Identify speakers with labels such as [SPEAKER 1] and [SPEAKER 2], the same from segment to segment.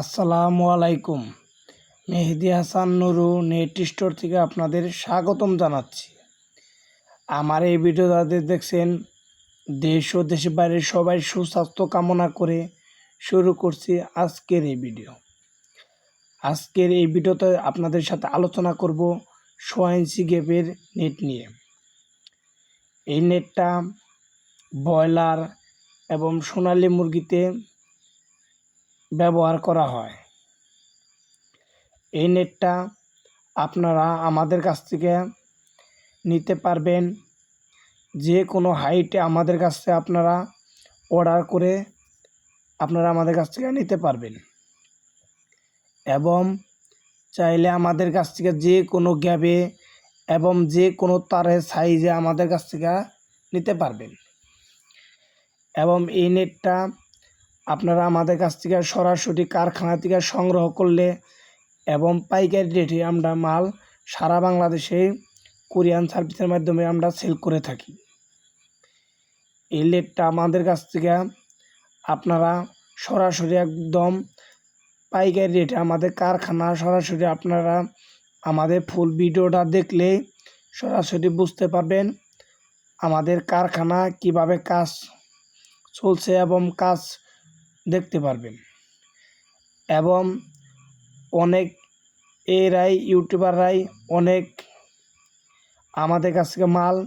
[SPEAKER 1] আসসালামু আলাইকুম Mehedi Hasan Nuru, net store থেকে আপনাদের স্বাগতম জানাচ্ছি। আমার এই ভিডিও যাদের দেখছেন, দেশ ও দেশের বাইরে সবাই সুস্বাস্থ্য কামনা করে শুরু করছি আজকের এই ভিডিও। আজকের এই ভিডিওতে আপনাদের সাথে আলোচনা করব সোয়াইনসি গ্যাপের নেট নিয়ে। এই নেটটা ব্রয়লার এবং সোনালী মুরগিতে ব্যবহার করা হয়। এই নেটটা আপনারা আমাদের কাছ থেকে নিতে পারবেন। যে কোনো হাইটে আমাদের কাছ থেকে আপনারা অর্ডার করে আপনারা আমাদের কাছ থেকে নিতে পারবেন। এবং চাইলে আমাদের কাছ থেকে যে কোনো গ্যাবে এবং যে কোনো তারের সাইজে আমাদের কাছ থেকে নিতে পারবেন। এবং এই নেটটা আপনারা আমাদের কাছ থেকে সরাসরি কারখানা থেকে সংগ্রহ করলে এবং পাইকারি রেটে আমরা মাল সারা বাংলাদেশে কোরিয়ান সার্ভিসের মাধ্যমে আমরা সেল করে থাকি। এই লেটটা আমাদের কাছ থেকে আপনারা সরাসরি একদম পাইকারি রেটে আমাদের কারখানা সরাসরি আপনারা আমাদের ফুল ভিডিওটা দেখলে সরাসরি বুঝতে পারবেন আমাদের কারখানা কীভাবে কাজ চলছে এবং কাজ দেখতে পারবেন। এবং অনেক এরাই ইউটিউবাররাই অনেক আমাদের কাছ থেকে মাল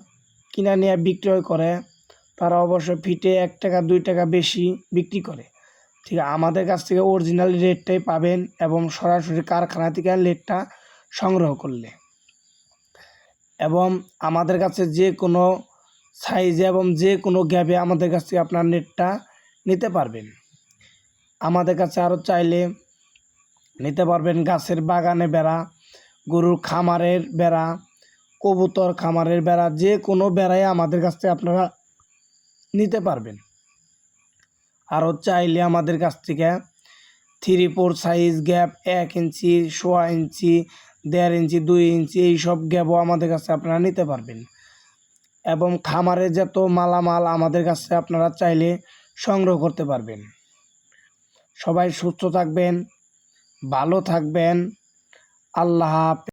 [SPEAKER 1] কিনে নিয়ে বিক্রয় করে। তারা অবশ্য ফিটে এক টাকা, দুই টাকা বেশি বিক্রি করে। ঠিক, আমাদের কাছ থেকে অরিজিনাল রেটটাই পাবেন এবং সরাসরি কারখানা থেকে রেটটা সংগ্রহ করলে। এবং আমাদের কাছে যে কোনো সাইজে এবং যে কোনো গ্যাপে আমাদের কাছ থেকে আপনার নেটটা নিতে পারবেন। আমাদের কাছে আরও চাইলে নিতে পারবেন গাছের বাগানে বেড়া, গরুর খামারের বেড়া, কবুতর খামারের বেড়া, যে কোনো বেড়াই আমাদের কাছ থেকে আপনারা নিতে পারবেন। আরও চাইলে আমাদের কাছ থেকে থ্রি ফোর সাইজ গ্যাপ এক ইঞ্চি, সোয়া ইঞ্চি, দেড় ইঞ্চি, দুই ইঞ্চি এইসব গ্যাপও আমাদের কাছে আপনারা নিতে পারবেন। এবং খামারে যত মালামাল আমাদের কাছে আপনারা চাইলে সংগ্রহ করতে পারবেন। সবাই সুস্থ থাকবেন ভালো থাকবেন। আল্লাহ